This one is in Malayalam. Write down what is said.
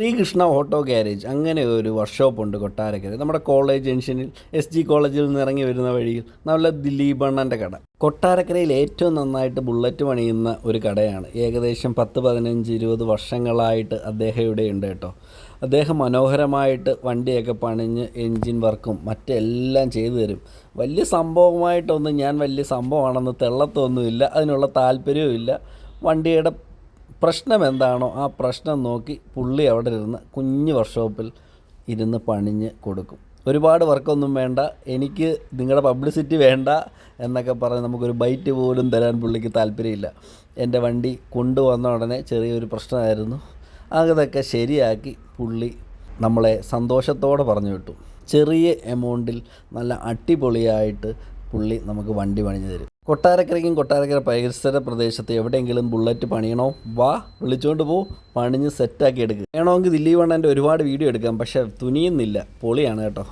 ശ്രീകൃഷ്ണ ഓട്ടോ ഗ്യാരേജ് അങ്ങനെ ഒരു വർക്ക്ഷോപ്പ് ഉണ്ട് കൊട്ടാരക്കര. നമ്മുടെ കോളേജ് ജംഗ്ഷനിൽ എസ് ജി കോളേജിൽ നിന്ന് ഇറങ്ങി വരുന്ന വഴിയിൽ നല്ല ദിലീപ് കട. കൊട്ടാരക്കരയിൽ ഏറ്റവും നന്നായിട്ട് ബുള്ളറ്റ് പണിയുന്ന ഒരു കടയാണ്. ഏകദേശം പത്ത് പതിനഞ്ച് ഇരുപത് വർഷങ്ങളായിട്ട് അദ്ദേഹം ഇവിടെ ഉണ്ട് കേട്ടോ. അദ്ദേഹം മനോഹരമായിട്ട് വണ്ടിയൊക്കെ പണിഞ്ഞ് എൻജിൻ വർക്കും മറ്റെല്ലാം ചെയ്തു തരും. വലിയ സംഭവമായിട്ടൊന്നും ഞാൻ വലിയ സംഭവമാണെന്ന് തെള്ളത്തൊന്നുമില്ല അതിനുള്ള താല്പര്യവും വണ്ടിയുടെ പ്രശ്നം എന്താണോ ആ പ്രശ്നം നോക്കി പുള്ളി അവിടെ ഇരുന്ന് കുഞ്ഞ് വർക്ക്ഷോപ്പിൽ ഇരുന്ന് പണിഞ്ഞ് കൊടുക്കും. ഒരുപാട് വർക്കൊന്നും വേണ്ട എനിക്ക് നിങ്ങളുടെ പബ്ലിസിറ്റി വേണ്ട എന്നൊക്കെ പറഞ്ഞ് നമുക്കൊരു ബൈറ്റ് പോലും തരാൻ പുള്ളിക്ക് താല്പര്യമില്ല. എന്റെ വണ്ടി കൊണ്ടുവന്ന ഉടനെ ചെറിയൊരു പ്രശ്നമായിരുന്നു. അതൊക്കെ ശരിയാക്കി പുള്ളി നമ്മളെ സന്തോഷത്തോടെ പറഞ്ഞു വിട്ടു. ചെറിയ എമൗണ്ടിൽ നല്ല അടിപൊളിയായിട്ട് പുള്ളി നമുക്ക് വണ്ടി പണിഞ്ഞു തരും. കൊട്ടാരക്കരയ്ക്കും കൊട്ടാരക്കര പരിസര പ്രദേശത്ത് എവിടെയെങ്കിലും ബുള്ളറ്റ് പണിയണോ? വാ വിളിച്ചുകൊണ്ട് പോ. പണിഞ്ഞ് സെറ്റാക്കി എടുക്കുക വേണമെങ്കിൽ ദില്ലീപ് അണ്ണന്റെ ഒരുപാട് വീഡിയോ എടുക്കാം പക്ഷേ തുനിയുന്നില്ല. പൊളിയാണ് കേട്ടോ.